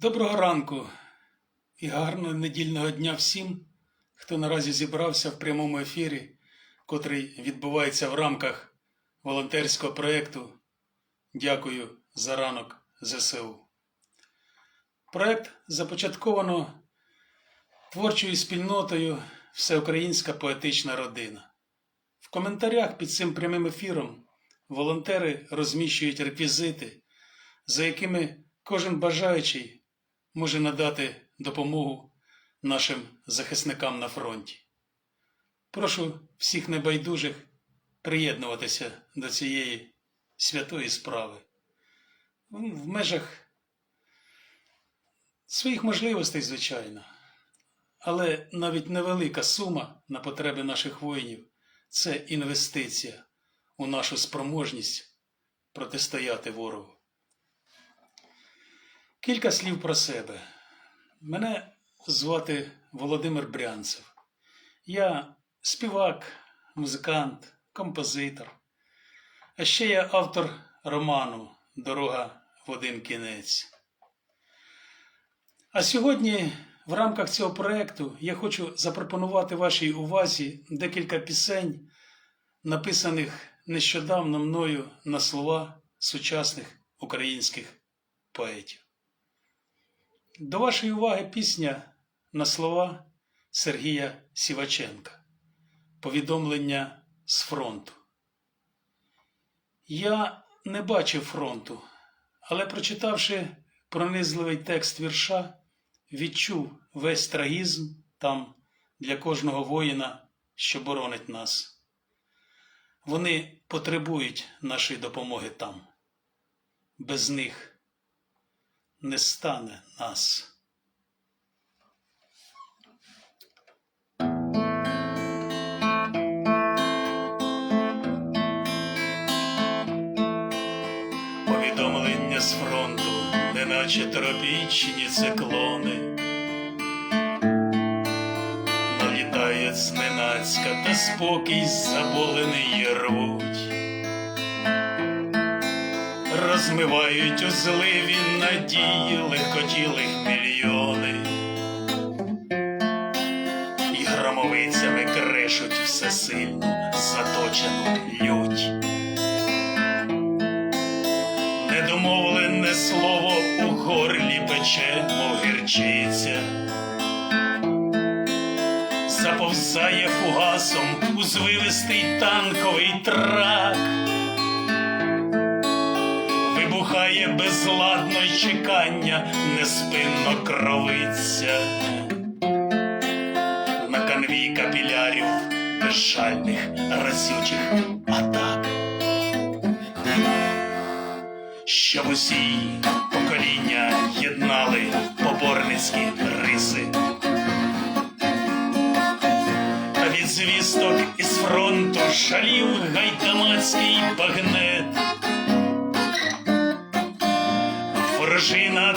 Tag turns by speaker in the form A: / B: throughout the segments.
A: Доброго ранку і гарного недільного дня всім, хто наразі зібрався в прямому ефірі, котрий відбувається в рамках волонтерського проєкту Дякую за ранок ЗСУ. Проєкт започатковано творчою спільнотою Всеукраїнська поетична родина. В коментарях під цим прямим ефіром волонтери розміщують реквізити, за якими кожен бажаючий може надати допомогу нашим захисникам на фронті. Прошу всіх небайдужих приєднуватися до цієї святої справи в межах своїх можливостей, звичайно. Але навіть невелика сума на потреби наших воїнів це інвестиція у нашу спроможність протистояти ворогу. Кілька слів про себе. Мене звати Володимир Брянцев. Я співак, музикант, композитор. А ще я автор роману Дорога в один кінець. А сьогодні в рамках цього проєкту я хочу запропонувати вашій увазі декілька пісень, написаних нещодавно мною на слова сучасних українських поетів. До вашої уваги пісня на слова Сергія Сіваченка. Повідомлення з фронту. Я не бачив фронту, але прочитавши пронизливий текст вірша, відчув весь трагізм там для кожного воїна, що боронить нас. Вони потребують нашої допомоги там. Без них не стане нас. Повідомлення з фронту, неначе тропічні циклони. Налітає зненацька та спокій заболений рвуть. Розмивають у зливі надії легкотілих мільйони. І громовицями крешуть всесильну заточену лють. Недомовлене слово у горлі пече, мов гірчиця. Заповзає фугасом у звивистий танковий трак. Неспинно кровиться. На канві капілярів безжальних разючих атак. Щоб усі покоління єднали поборницькі риси. Та від звісток із фронту шалів гайдамацький багнет. Ворожина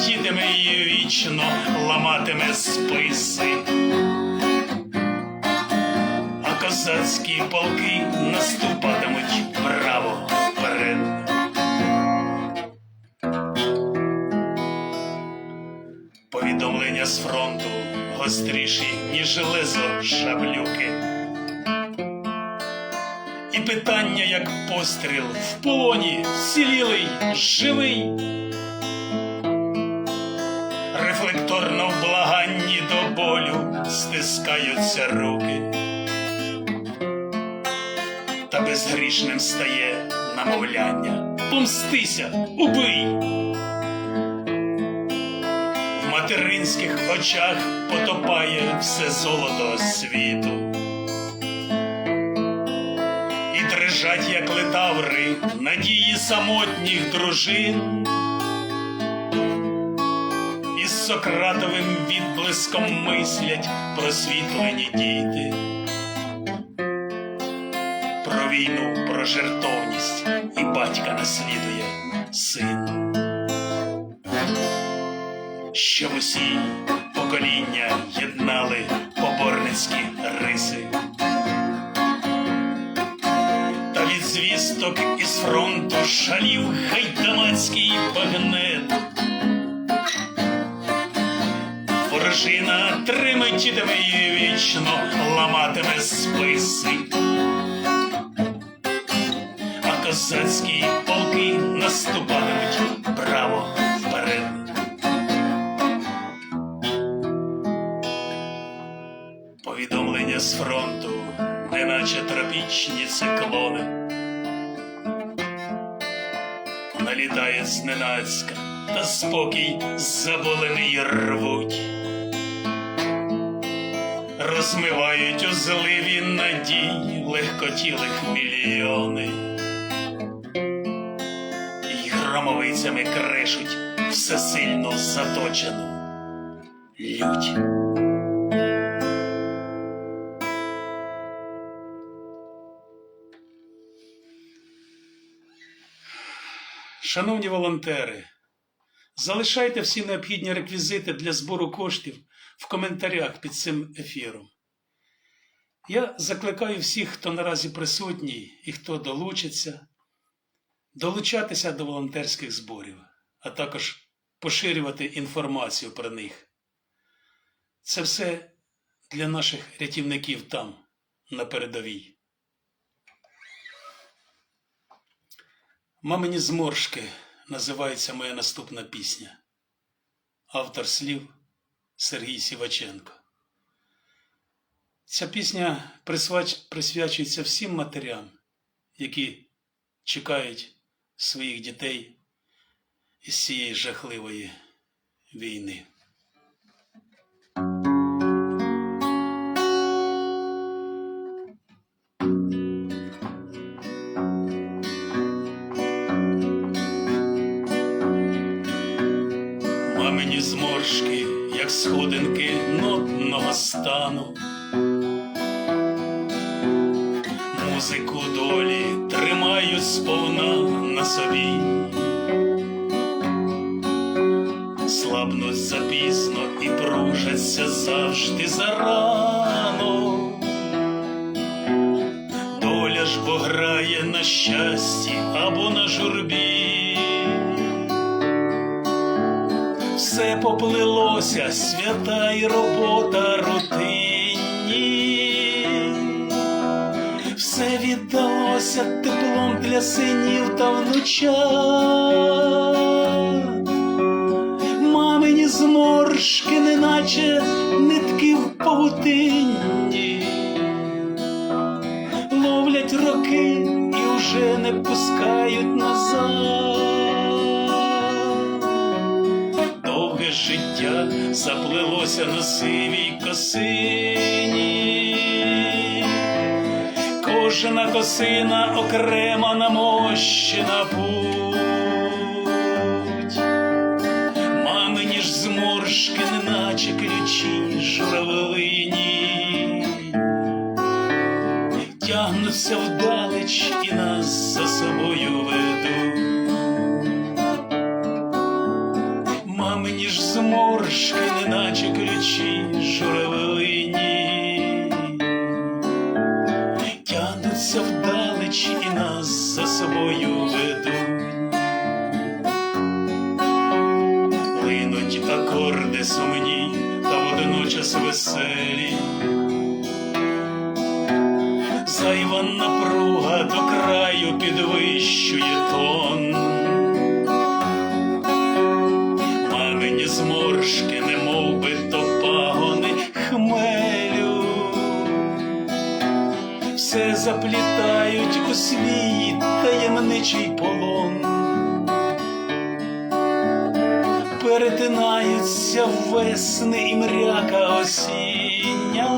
A: тремтітиме і вічно ламатиме списи. А козацькі полки наступатимуть браво вперед. Повідомлення з фронту гостріші, ніж лезо шаблюки. І питання, як постріл в полоні, вцілілий, живий. Болю стискаються руки. Та безгрішним стає намовляння. Помстися, убий. В материнських очах потопає все золото світу. І дрижать, як летаври, надії самотніх дружин. Сократовим відблиском мислять просвітлені діти. Про війну, про жертовність і батька наслідує син щоб усі покоління єднали поборницькі риси. Та від звісток із фронту шалів гайдамацький багнет. Ворожина триметітиме її вічно, ламатиме списи. А козацькі полки наступатимуть право вперед. Повідомлення з фронту, неначе тропічні циклони. Налітає зненацька, та спокій заболений рвуть. Розмивають узливі надій легкотілих мільйони. І громовицями кришуть всесильно заточену лють. Шановні волонтери, залишайте всі необхідні реквізити для збору коштів в коментарях під цим ефіром. Я закликаю всіх, хто наразі присутній і хто долучиться, долучатися до волонтерських зборів, а також поширювати інформацію про них. Це все для наших рятівників там, на передовій. Мамині зморшки називається моя наступна пісня. Автор слів Сергій Сіваченко. Ця пісня присвячується всім матерям, які чекають своїх дітей із цієї жахливої війни. Сходинки нотного стану. Музику долі тримаю сповна на собі. Слабнуть запізно і пружаться завжди зарано. Доля ж бо грає на щасті або на журбі. Поплилося, свята й робота рутинні. Все віддалося теплом для синів та внучат. Мамині зморшки, неначе нитки в павутинні. Ловлять роки і вже не пускають назад. Життя заплилося на сивій косині. Кожна косина окрема намощена акорди сумні та водночас веселі. Зайва напруга до краю підвищує тон. Мамині зморшки, немов би то пагони хмелю. Все заплітають у свій таємничий полон. Перетинаються весни і мряка осіння.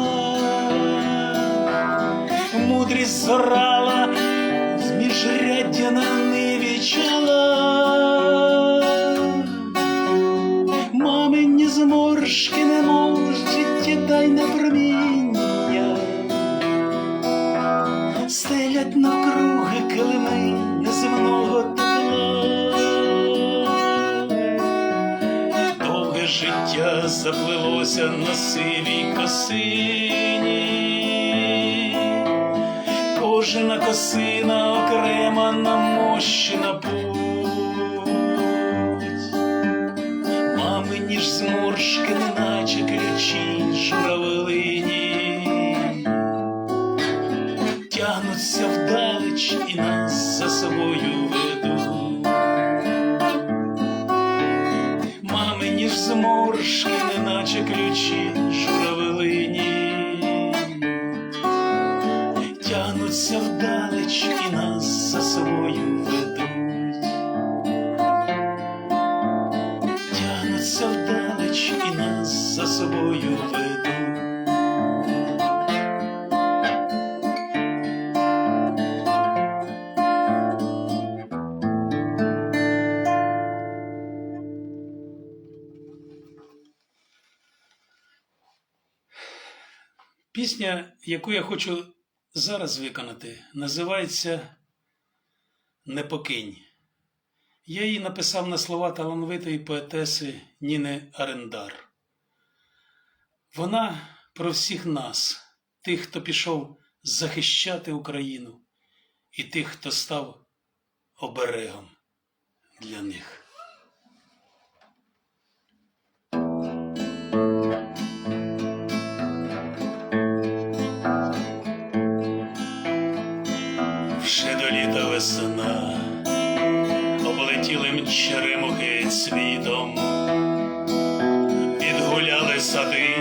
A: Мудрість зорала з міжряддя на ниві чола. Мамині зморшки, немов життєдайне проміння, стелять навкруги заплилося на сивій косині. Кожна косина окрема намощена тягнуться вдалеч і нас за собою ведуть. Тягнуться вдалеч і нас за собою ведуть. Пісня, яку я хочу зараз виконати, називається Не покинь. Я її написав на слова талановитої поетеси Ніни Арендар. Вона про всіх нас, тих, хто пішов захищати Україну, і тих, хто став оберегом для них. Світом, відгуляли сади,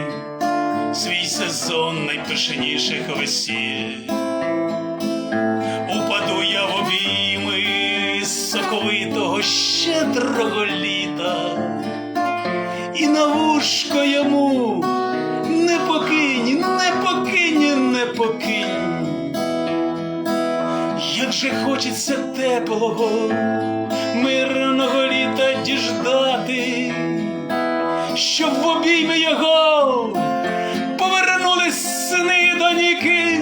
A: свій сезон найпишніших весіль. Упаду я в обійми соковитого щедрого літа, і на вушко йому не покинь, не покинь, не покинь. Як же хочеться теплого, мирного щоб в обійми його повернулись сини доніки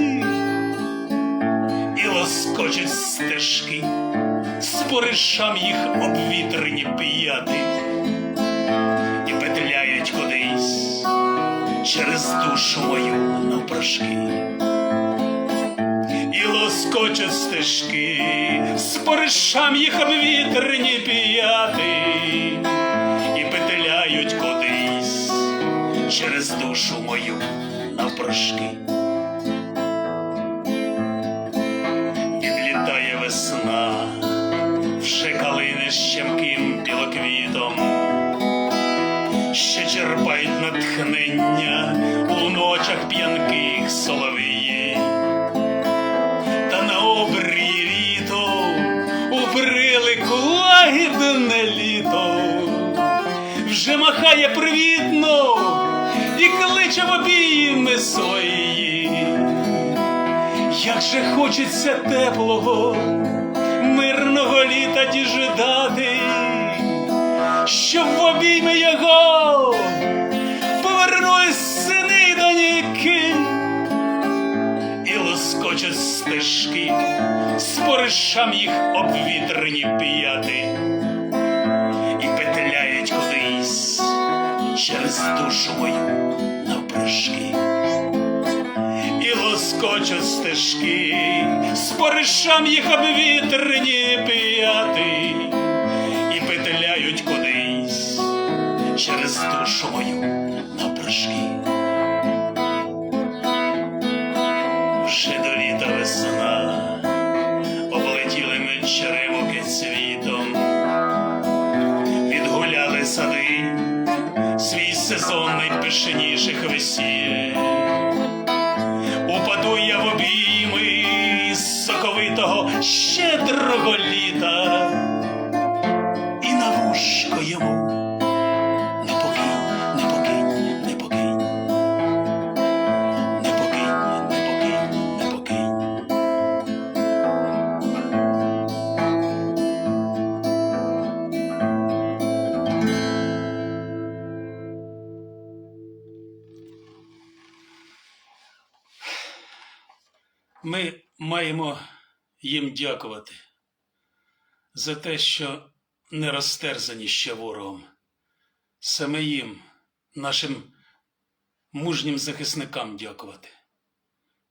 A: і лоскочуть стежки, споришам їх обвітрені п'яти, і петляють кудись через душу мою навпрошки. І лоскочуть стежки, споришам їх обвітрені п'яти, через душу мою навпрошки. Відлітає весна, вже калини щемким білоквітом, ще черпають натхнення у ночах п'янких соловії та на обрії літо уприли лагідне літо, вже махає привітно і кличе в обійми свої. Як же хочеться теплого, мирного літа діжидати, щоб в обійми його повернулись сини й доніки і лоскочуть стежки, споришам їх обвітрені п'яти, через душу мою навпрошки, і лоскочуть стежки, з поришам їх обвітрені п'яти, і петляють кудись через душу мою маємо їм дякувати за те, що не розтерзані ще ворогом. Саме їм, нашим мужнім захисникам дякувати.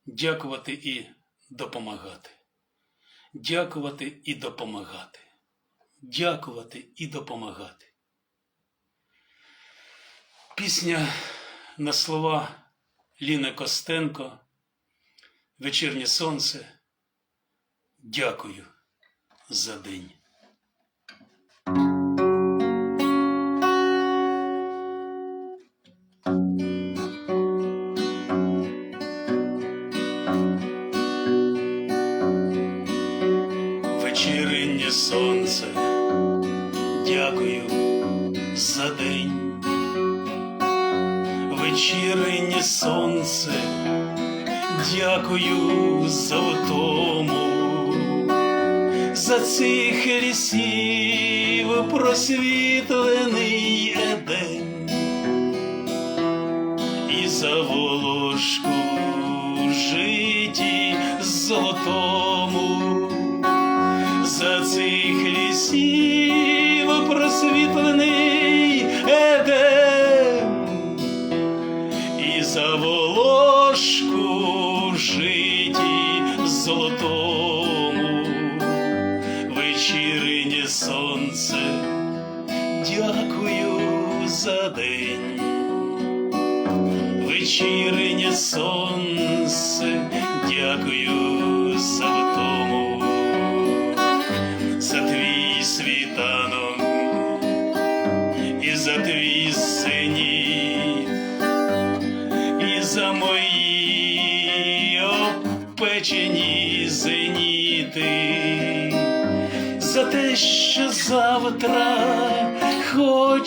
A: Дякувати і допомагати. Дякувати і допомагати. Дякувати і допомагати. Пісня на слова Ліни Костенко, Вечірнє сонце. Дякую за день. Вечірнє сонце, дякую за день. Вечірнє сонце, дякую за за цих лісів просвітлений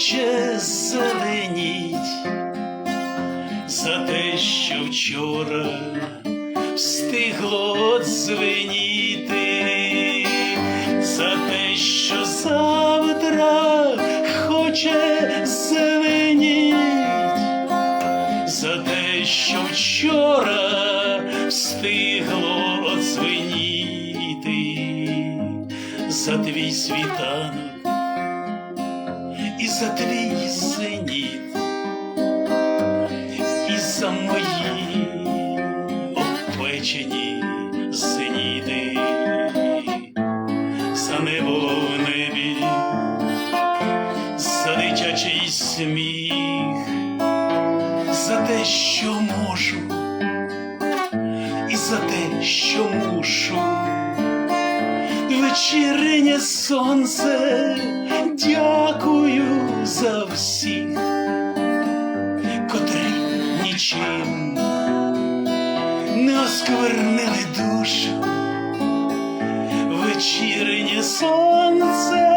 A: хоче зеленіть, за те, що вчора встигло дзвеніти, за те, що завтра хоче зеленіть, за те, що вчора встигло одзвеніти, за твій світанок за твій зеніт і за мої обпечені зеніти, за небо в небі, за дитячий сміх, за те, що можу, і за те, що мушу. Вечірнє сонце, дякую за всіх котрі нічим не осквернили душу. Вечірнє сонце,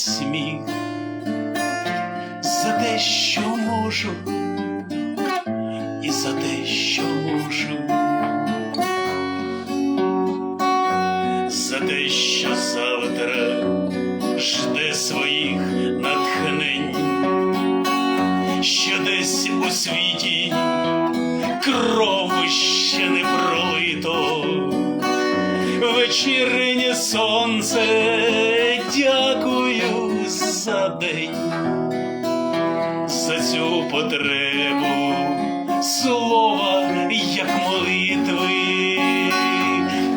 A: сміх за те, що можу, і за те, що можу, за те, що завтра жде своїх натхнень, що десь у світі кров ще не пролито, вечірнє сонце, день. За цю потребу слова, як молитви,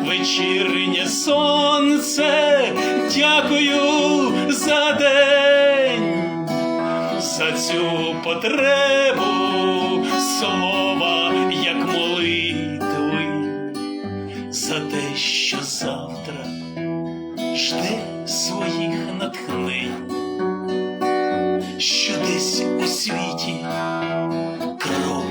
A: вечірнє сонце, дякую за день, за цю потребу слова, як молитви, за те, що завтра жде своїх натхнень що десь у світі. Кров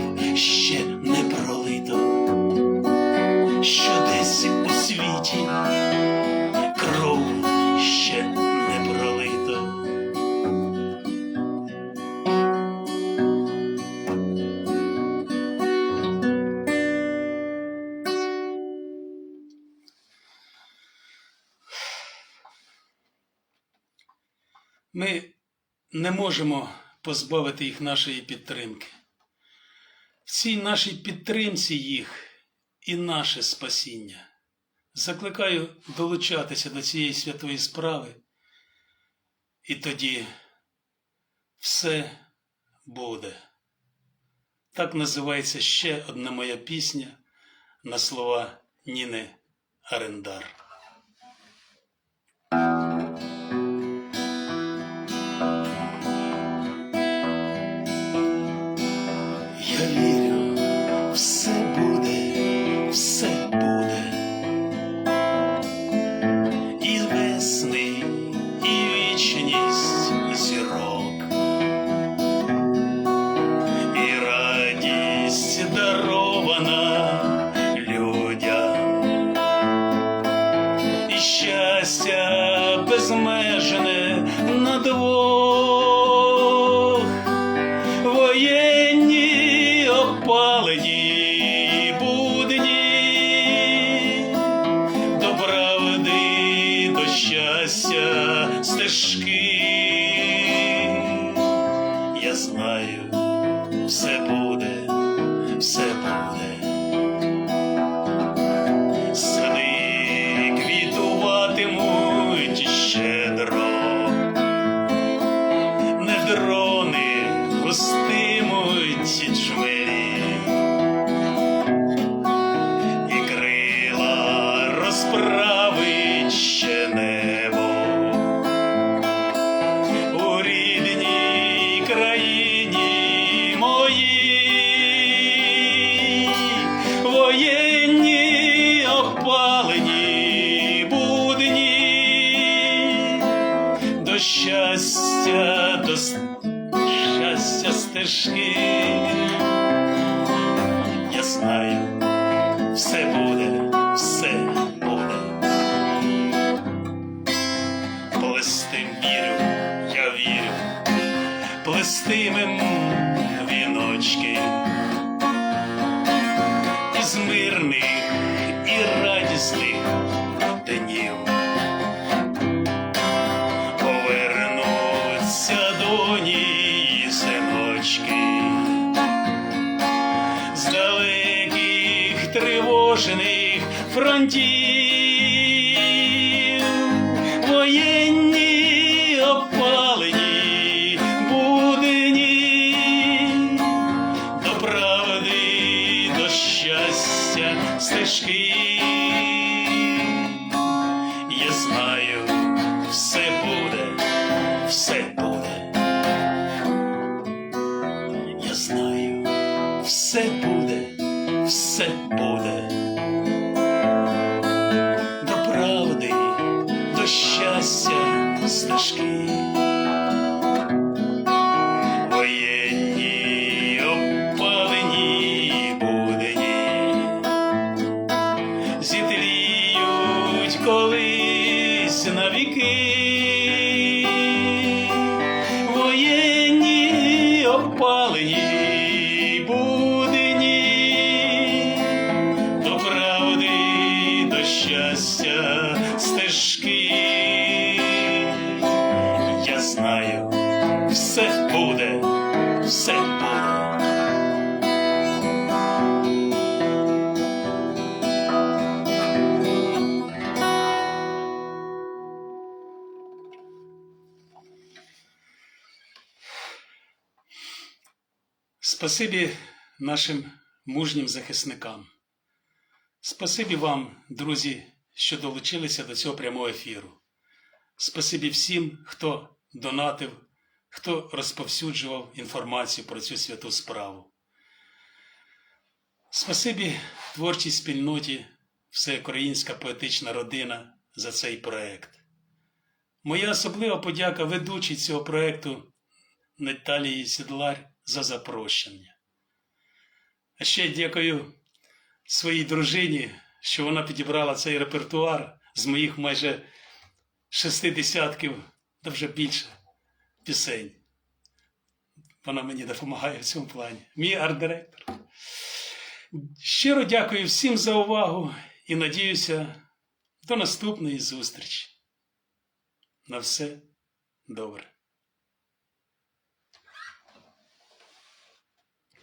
A: не можемо позбавити їх нашої підтримки. В цій нашій підтримці їх і наше спасіння. Закликаю долучатися до цієї святої справи, і тоді все буде. Так називається ще одна моя пісня на слова Ніни Арендар. Воєнні опалені щастя ti. Спасибі нашим мужнім захисникам. Спасибі вам, друзі, що долучилися до цього прямого ефіру. Спасибі всім, хто донатив, хто розповсюджував інформацію про цю святу справу. Спасибі творчій спільноті, всеукраїнська поетична родина за цей проект. Моя особлива подяка ведучій цього проекту Наталії Сідлар за запрошення. А ще дякую своїй дружині, що вона підібрала цей репертуар з моїх майже шести десятків, та вже більше пісень. Вона мені допомагає в цьому плані. Мій арт-директор. Щиро дякую всім за увагу і надіюся до наступної зустрічі. На все добре.